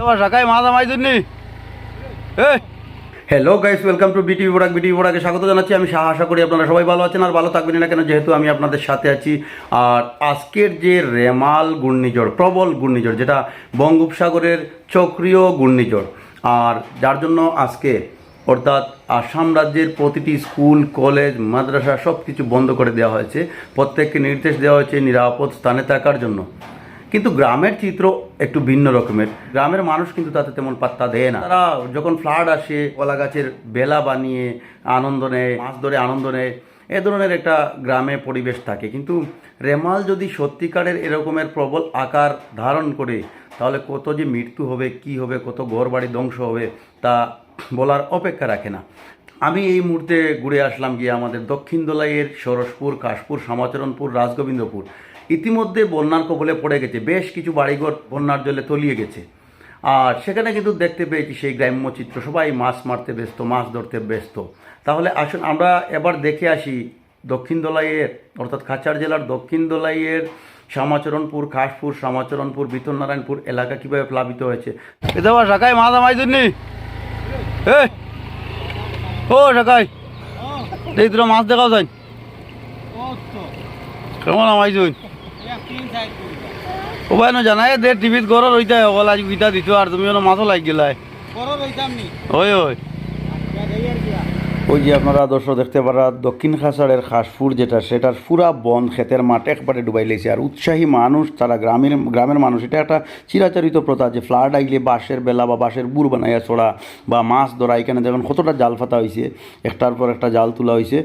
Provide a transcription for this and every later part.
তোমার শাখায় মা দামাই জন্যি। Hello guys welcome to BT বিপরাক বিটি বিপরাকে স্বাগত জানাচ্ছি। আমি শাহ, আশা করি আপনারা সবাই ভালো আছেন আর ভালো থাকবেন না কেন, যেহেতু আমি আপনাদের সাথে আছি। আর আজকের যে রেমাল ঘূর্ণিঝড়, প্রবল ঘূর্ণিঝড়, যেটা বঙ্গোপসাগরের চক্রীয় ঘূর্ণিঝড়, আর যার জন্য আজকে অর্থাৎ আসাম রাজ্যের প্রতিটি স্কুল, কলেজ, মাদ্রাসা সব কিছু বন্ধ করে দেওয়া হয়েছে। প্রত্যেককে নির্দেশ দেওয়া হয়েছে নিরাপদ স্থানে থাকার জন্য। কিন্তু গ্রামের চিত্র একটু ভিন্ন রকমের। গ্রামের মানুষ কিন্তু তাতে তেমন পাত্তা দেয় না। তারা যখন ফ্লাড আসে, কলা গাছের বেলা বানিয়ে আনন্দ নেয়, মাছ ধরে আনন্দ নেয়, এ ধরনের একটা গ্রামে পরিবেশ থাকে। কিন্তু রেমাল যদি সত্যিকারের এরকমের প্রবল আকার ধারণ করে, তাহলে কত যে মৃত্যু হবে, কি হবে, কত ঘর বাড়ি ধ্বংস হবে, তা বলার অপেক্ষা রাখে না। আমি এই মুহূর্তে ঘুরে আসলাম গিয়ে আমাদের দক্ষিণ দোলাইয়ের সরসপুর, কাশপুর সমাচরণপুর রাজগোবিন্দপুর। ইতিমধ্যে বন্যার কবলে পড়ে গেছে। বেশ কিছু বাড়িঘর বন্যার জলে তলিয়ে গেছে। আর সেখানে কিন্তু দেখতে পেয়েছি সেই গ্রাম্য চিত্র। সবাই মাছ মারতে ব্যস্ত মাছ ধরতে ব্যস্ত। তাহলে আসুন আমরা এবার দেখে আসি দক্ষিণ দোলাইয়ের অর্থাৎ খাচার জেলার দক্ষিণ দোলাইয়ের শ্যামাচরণপুর খাসপুর শ্যামাচরণপুর বিতননারায়ণপুর এলাকা কীভাবে প্লাবিত হয়েছে। এ দেওয়া শাখায় মা দামাই জন্যি এই ও শাখায়। এই দুটো মাছ দেখাও যাই। কেমন আমাই উপায় না জানাই দে টিভিত রইতে অকল আজ গীতা দিত আর তুমি মাছও লাগ গেলাই। ওই ওই ওই যে আপনারা দর্শক দেখতে পারা দক্ষিণ খাসাড়ের খাসপুর যেটা সেটার পুরা বন ক্ষেতের মাঠ একবারে ডুবাই লেগেছে আর উৎসাহী মানুষ তারা গ্রামের গ্রামের মানুষ এটা একটা চিরাচরিত প্রথা যে ফ্লাড আইলে বাঁশের বেলা বা বাঁশের বুড় বানাইয়া ছড়া বা মাছ ধরা এখানে দেখুন কতটা জাল ফাতা হয়েছে একটার পর একটা জাল তোলা হয়েছে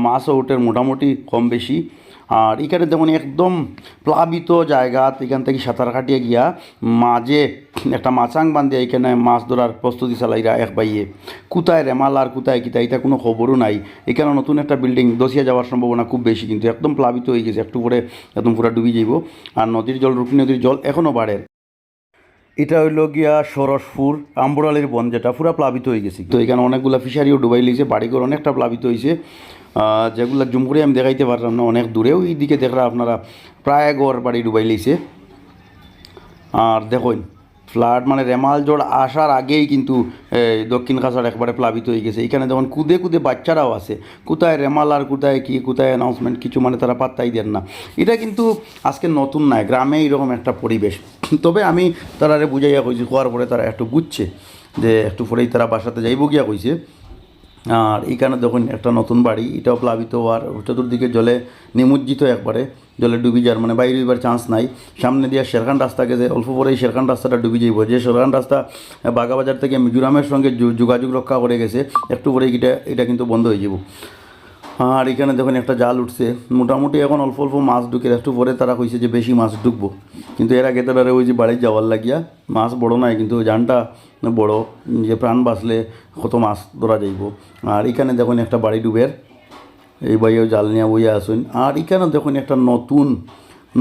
মাছও ওঠে মোটামুটি কম বেশি আর এখানে দেখুন একদম প্লাবিত জায়গা, এখান থেকে সাঁতার কাটিয়ে গিয়া মাঝে একটা মাচাং বান্ধিয়া এখানে মাছ ধরার প্রস্তুতি চালাইরা এক বাইয়ে কোথায় রেমাল আর কোথায় কিতা, এটা কোনো খবরও নাই। এখানে নতুন একটা বিল্ডিং দসিয়া যাওয়ার সম্ভাবনা খুব বেশি, কিন্তু একদম প্লাবিত হয়ে গেছে, একটু পরে একদম পুরা ডুবি যাইব। আর নদীর জল রূপী নদীর জল এখনও বাড়ে। এটা হইল গিয়া সরসপুর, আম্বরালির বন যেটা, পুরা প্লাবিত হয়ে গেছে। তো এখানে অনেকগুলো ফিশারিও ডুবাই লিয়েছে বাড়িঘর অনেকটা প্লাবিত হয়েছে যেগুলো জুম করে আমি দেখাইতে পারলাম না, অনেক দূরেও এই দিকে দেখরা আপনারা প্রায় ঘর বাড়ি ডুবাই লিয়েছে আর দেখুন, ফ্লাড মানে রেমাল জোড় আসার আগেই কিন্তু দক্ষিণ কাছাড় একবারে প্লাবিত হয়ে গেছে। এখানে যেমন কুদে কুদে বাচ্চারাও আছে। কোথায় রেমাল আর কোথায় কি, কোথায় অ্যানাউন্সমেন্ট কিছু মানে তারা পাত্তাই দেন না। এটা কিন্তু আজকে নতুন নয়, গ্রামে এইরকম একটা পরিবেশ। তবে আমি তারারে বুঝাইয়া কইছি খোয়ার পরে তারা একটু বুঝছে যে একটু পরেই তারা বাসাতে যাইব গিয়া কইছে। আর এখানে দেখুন একটা নতুন বাড়ি, এটাও প্লাবিত হওয়ার চতুর্দিকে জলে নিমজ্জিত একবারে, জলে ডুবি যাওয়ার মানে বাইরে এবার চান্স নাই। সামনে দিয়ে শেরখান রাস্তা গেছে, অল্প পরেই শেরখান রাস্তাটা ডুবি যাইব। যে শেরখান রাস্তা বাগাবাজার থেকে মিজোরামের সঙ্গে যোগাযোগ রক্ষা করে গেছে, একটু পরেই এটা এটা কিন্তু বন্ধ হয়ে যাব আর এখানে দেখুন একটা জাল উঠছে। মোটামুটি এখন অল্প অল্প মাছ ঢুকে একটু পরে তারা কইছে যে বেশি মাছ ঢুকবো। কিন্তু এর আগে তারা ওই যে বাড়ির যাওয়ার লাগিয়া মাছ বড় নাই, কিন্তু জানটা বড়, যে প্রাণ বাঁচলে কত মাছ ধরা যাইব। আর এখানে দেখুন একটা বাড়ি ডুবের, এই বাইয়েও জাল নিয়ে বইয়া আসুন আর এখানে দেখুন একটা নতুন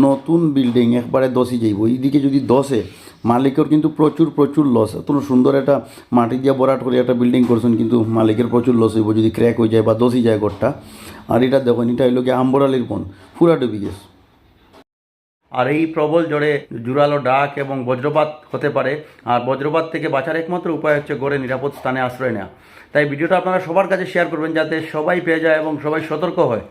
নতুন বিল্ডিং একবারে দশই যাইব। এইদিকে যদি দশে মালিকের কিন্তু প্রচুর প্রচুর লস এত সুন্দর একটা মাটি দিয়ে বরাট করে একটা বিল্ডিং করছেন কিন্তু মালিকের প্রচুর লস হইব, যদি ক্র্যাক হয়ে যায় বা দশই যায় ঘরটা। আর এটা দেখুন, এটা হইল কি আম্বরালির বন, পুরা ডুবি গেছে। আর এই প্রবল জোরে জুরালো ডাক এবং বজ্রপাত হতে পারে, আর বজ্রপাত থেকে বাঁচার একমাত্র উপায় হচ্ছে গড়ে নিরাপদ স্থানে আশ্রয় নেওয়া। তাই ভিডিওটা আপনারা সবার কাছে শেয়ার করবেন যাতে সবাই পেয়ে যায় এবং সবাই সতর্ক হয়।